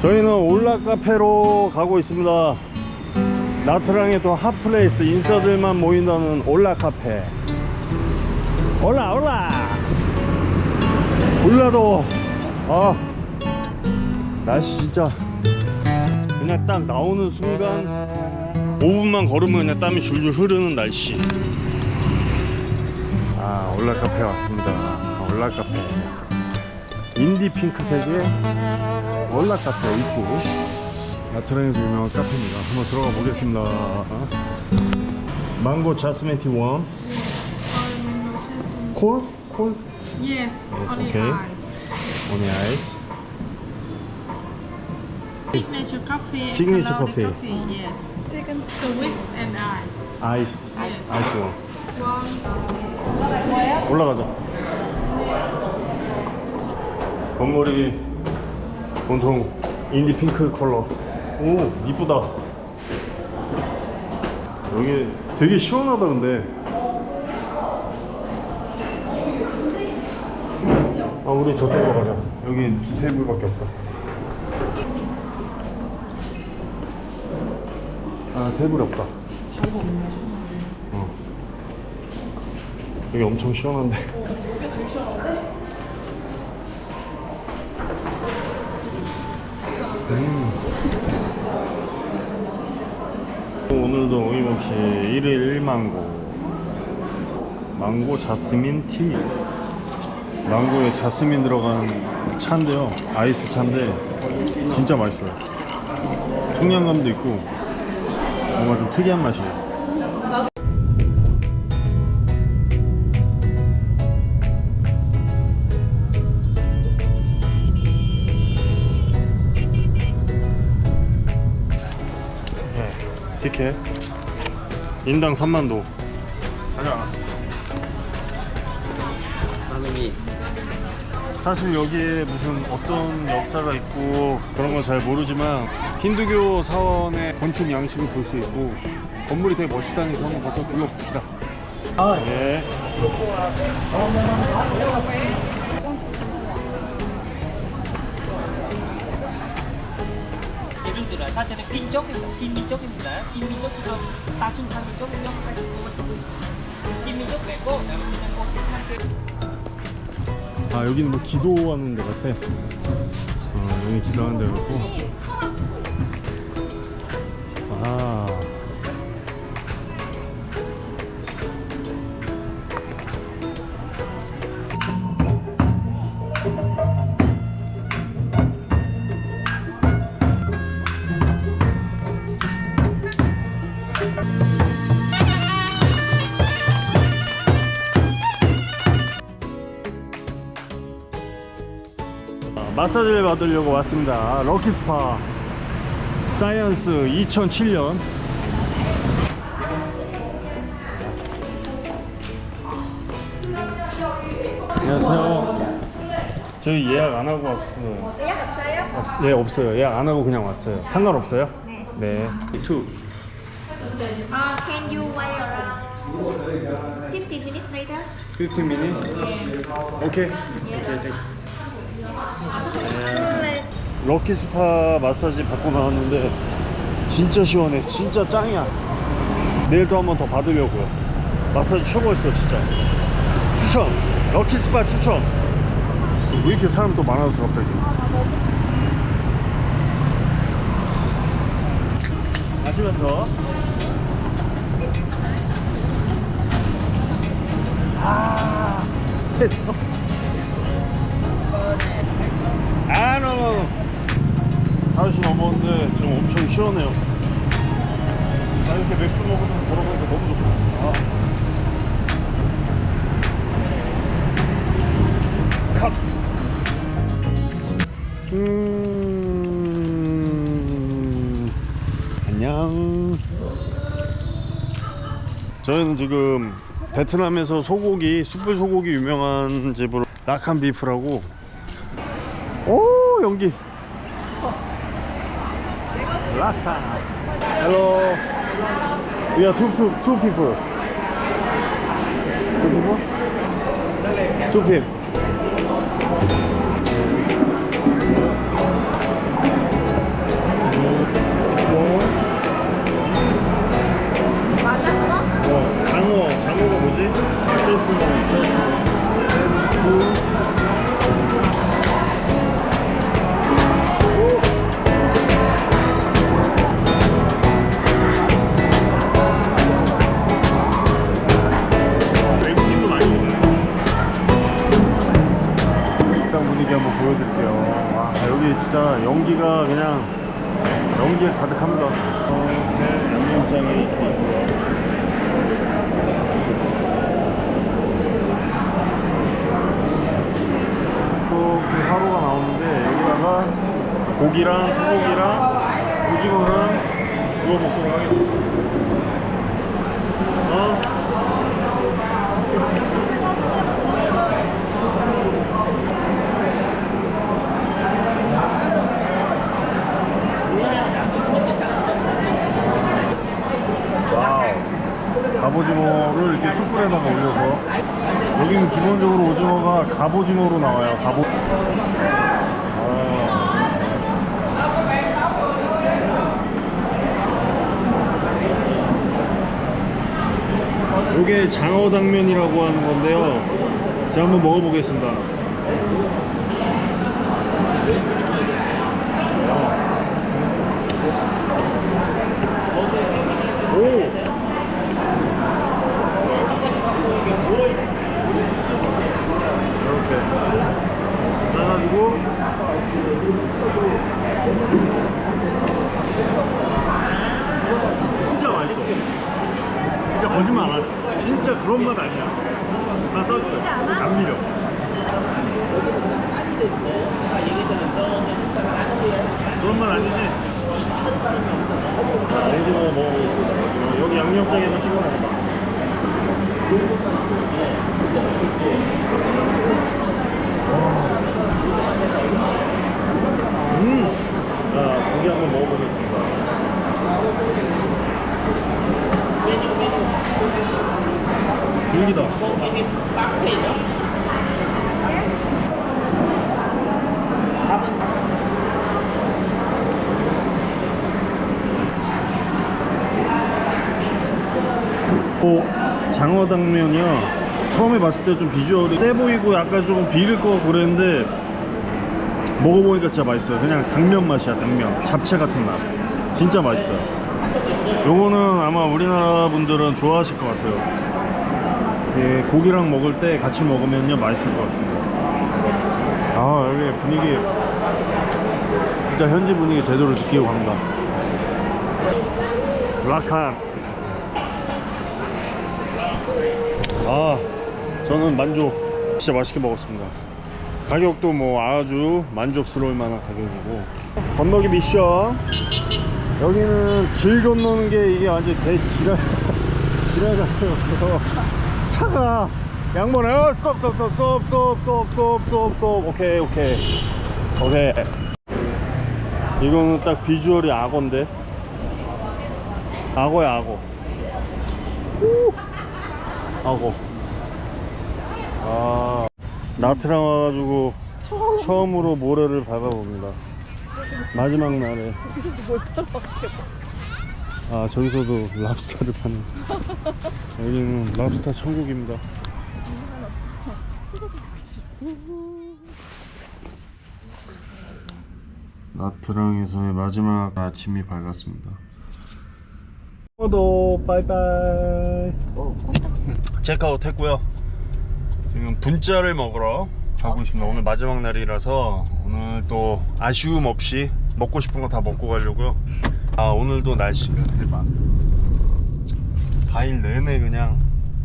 저희는 올라 카페로 가고 있습니다. 나트랑의 또 핫플레이스 인싸들만 모인다는 올라 카페. 올라 올라. 올라도 아 날씨 진짜 그냥 딱 나오는 순간 5분만 걸으면 그냥 땀이 줄줄 흐르는 날씨. 아 올라 카페 왔습니다. 아, 올라 카페. 인디 핑크색의 올라 카페 입구. 나트랑에서 유명한 카페입니다. 한번 들어가 보겠습니다. 망고 자스민 티 원. 콜? 콜? Yes, Yes, only okay. ice. 오니 아이스. Signature coffee. Signature color coffee. Yes. Second Swiss and ice. 아이스. Yes. 아이스 원. One. 올라가자. 건물이 온통 인디 핑크 컬러. 오, 이쁘다. 여기 되게 시원하다 근데. 아, 우리 저쪽으로 가자. 여기 두 테이블밖에 없다. 아, 테이블이 없다. 어. 여기 엄청 시원한데. 오늘도 어김없이 1일 1망고. 망고 자스민 티. 망고에 자스민 들어간 차인데요. 아이스 차인데 진짜 맛있어요. 청량감도 있고 뭔가 좀 특이한 맛이에요 티켓 인당 3만도. 가자. 나눔이. 사실 여기에 무슨 어떤 역사가 있고 그런 건 잘 모르지만 힌두교 사원의 건축 양식을 볼 수 있고 건물이 되게 멋있다니까 한번 가서 둘러봅시다. 아 예. 사전에 민족입니다. 김민족입니다. 김민족 지금 다순탄 민족 민족 김민족 외고 남신은 꽃이 살게 아 여기는 뭐 기도하는 데 같아 어 여기 기도하는 데 같고 마사지를 받으려고 왔습니다. 럭키스파 사이언스 2007년. 안녕하세요. 저희 예약 안 하고 왔어요. 예약 없어요? 없, 예, 없어요. 예약 안 하고 그냥 왔어요. 상관없어요? 네. 네. 투. Uh, can you wait around 15 minutes later? 15 minutes? 오케이. 오케이. 네. 럭키 스파 마사지 받고 나왔는데 진짜 시원해. 진짜 짱이야. 내일 또한번 더 받으려고요. 마사지 최고였어 진짜. 추천 럭키 스파 추천 왜 이렇게 사람 또 많아서 갑자기? 마시면서. 아 됐어 5시 넘었는데 지금 엄청 시원해요. 나 이렇게 맥주 먹으면서 걸어보니까 너무 좋다. 아. 컷! 음, 안녕. 저희는 지금 베트남에서 소고기, 숯불 소고기 유명한 집으로 라칸 비프라고 오 연기 라타 Hello. We are two, two people. Two people? Two people 진짜 연기가 그냥 연기에 가득합니다. 이렇게 양념장이 이렇게 있고요. 이렇게 하루가 나오는데 여기다가 고기랑 소고기랑 오징어랑 구워 먹도록 하겠습니다. 어? 와우. 갑오징어를 이렇게 숯불에다가 올려서 여기는 기본적으로 오징어가 갑오징어로 나와요. 갑오. 아. 요게 장어 당면이라고 하는 건데요. 제가 한번 먹어보겠습니다. 오! 이렇게 싸가지고 진짜 맛있어 진짜 거짓말 안 해. 진짜 그런 맛 아니야 나 써줄게 안 밀려 그런 맛 아니지? 오징어 먹어보겠습니다. 여기 양념장에만 찍어 먹어봐 음! 자, 고기 한번 먹어보겠습니다. 불기다. 오, 장어 당면이요. 처음에 봤을 때 좀 비주얼이 세 보이고 약간 좀 비릴 것 같고 그랬는데 먹어보니까 진짜 맛있어요. 그냥 당면 맛이야, 당면. 잡채 같은 맛. 진짜 맛있어요. 요거는 아마 우리나라 분들은 좋아하실 것 같아요. 예, 고기랑 먹을 때 같이 먹으면요, 맛있을 것 같습니다. 아, 여기 분위기, 진짜 현지 분위기 제대로 느끼고 갑니다. 라칸. 아, 저는 만족. 진짜 맛있게 먹었습니다. 가격도 뭐 아주 만족스러울 만한 가격이고 건너기 미션 여기는 길 건너는 게 이게 완전 대지랄 지랄 같아요 차가 양보네 어 스톱 스톱 스톱 스톱 스톱 스톱 스톱 스톱 스톱. 오케이 오케이. 오케이. 이거는 딱 비주얼이 악어인데? 악어야 악어. 우! 악어. 아. 나트랑 와가지고 처음으로 모래를 밟아봅니다. 마지막 날에. 아 저기서도 랍스타를 파는. 여기는 랍스타 천국입니다. 나트랑에서의 마지막 아침이 밝았습니다. 도 빠이빠이. 체크아웃 했고요. 지금 분짜를 먹으러 가고 있습니다. 오늘 마지막 날이라서 오늘 또 아쉬움 없이 먹고 싶은 거 다 먹고 가려고요. 아 오늘도 날씨가 대박. 4일 내내 그냥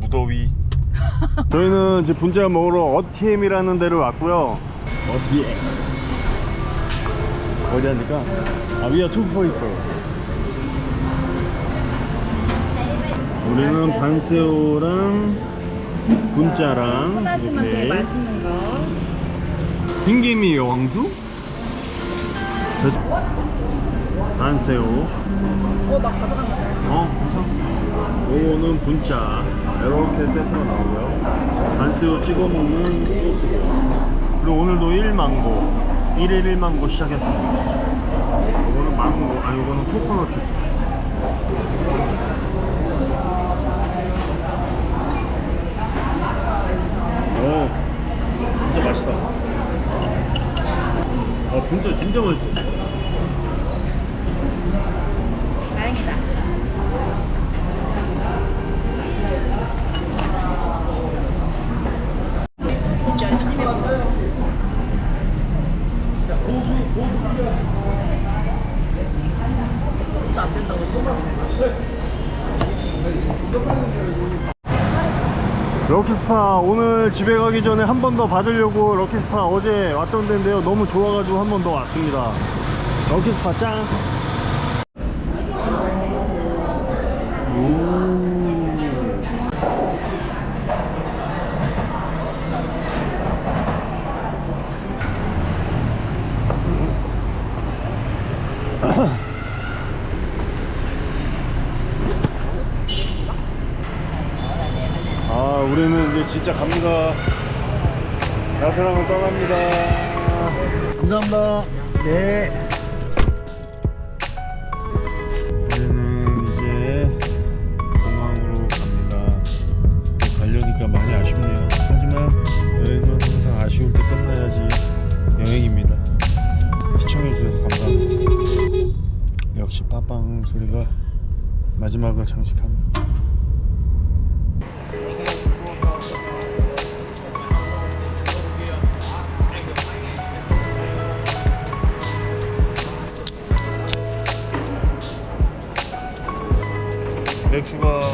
무더위. 저희는 이제 분짜 먹으러 어티엠이라는 데를 왔고요. 어티엠. 어디 합니까? 아 위아 투포이퍼. 우리는 반새우랑 분짜랑 하나지만 제일 이렇게 맛있는 거. 흰김이 왕주? 반새우 어, 나 가져간다. 어 괜찮아. 요거는 분짜. 이렇게 세트로 나오고요. 반새우 찍어 먹는 소스고. 그리고 오늘도 1망고. 1일 1망고 시작했습니다. 요거는 망고 아 요거는 코코넛 주스. 오 진짜 맛있다. 아 진짜 진짜 맛있어 다행이다. 열심히 먹어. 럭키스파. 오늘 집에 가기 전에 한 번 더 받으려고 럭키스파. 어제 왔던 데인데요. 너무 좋아가지고 한 번 더 왔습니다. 럭키스파 짱 아 우리는 이제 진짜 갑니다. 나트랑을 떠납니다. 감사합니다. 네. 우리는 이제 공항으로 갑니다. 가려니까 많이 아쉽네요. 하지만 여행은 항상 아쉬울 때 끝나야지 여행입니다. 시청해주셔서 감사합니다. 역시 빠빵 소리가 마지막을 장식하네 요 맥주가